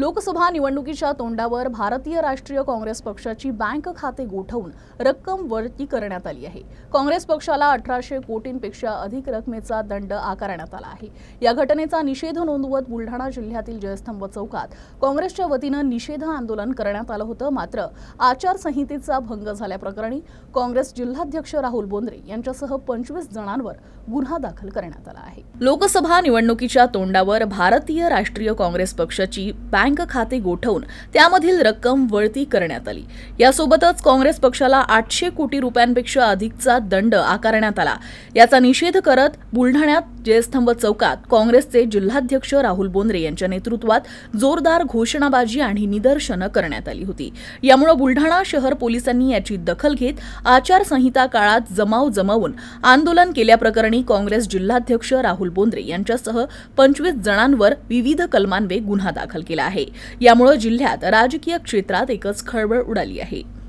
लोकसभा निवडणुकीच्या तोंडावर भारतीय राष्ट्रीय काँग्रेस पक्षाची बँक खाते गोठवून रक्कम वरती करण्यात आली आहे. काँग्रेस पक्षाला अठराशे कोटींपेक्षा अधिक रकमेचा दंड आकारण्यात आला आहे. या घटनेचा निषेध नोंदवत बुलढाणा जिल्ह्यातील जयस्तंभ चौकात काँग्रेसच्या वतीनं निषेध आंदोलन करण्यात आलं होतं. मात्र आचारसंहितेचा भंग झाल्याप्रकरणी काँग्रेस जिल्हाध्यक्ष राहुल बोंद्रे यांच्यासह पंचवीस जणांवर गुन्हा दाखल करण्यात आला आहे. लोकसभा निवडणुकीच्या तोंडावर भारतीय राष्ट्रीय काँग्रेस पक्षाची बँक खाते गोठवून त्यामधील रक्कम वळती करण्यात आली. यासोबतच काँग्रेस पक्षाला आठशे कोटी रुपयांपेक्षा अधिकचा दंड आकारण्यात आला. याचा निषेध करत बुलढाण्यात जयस्तंभ चौकात काँग्रेसचे जिल्हाध्यक्ष राहुल बोंद्रे यांच्या नेतृत्वात जोरदार घोषणाबाजी आणि निदर्शनं करण्यात आली होती. यामुळे बुलढाणा शहर पोलिसांनी याची दखल घेत आचारसंहिता काळात जमाव जमावून आंदोलन केल्याप्रकरणी काँग्रेस जिल्हाध्यक्ष राहुल बोंद्रे यांच्यासह पंचवीस जणांवर विविध कलमांवे गुन्हा दाखल केला आहे. यामुळे जिल्ह्यात राजकीय क्षेत्रात एकच खळबळ उडाली आहे.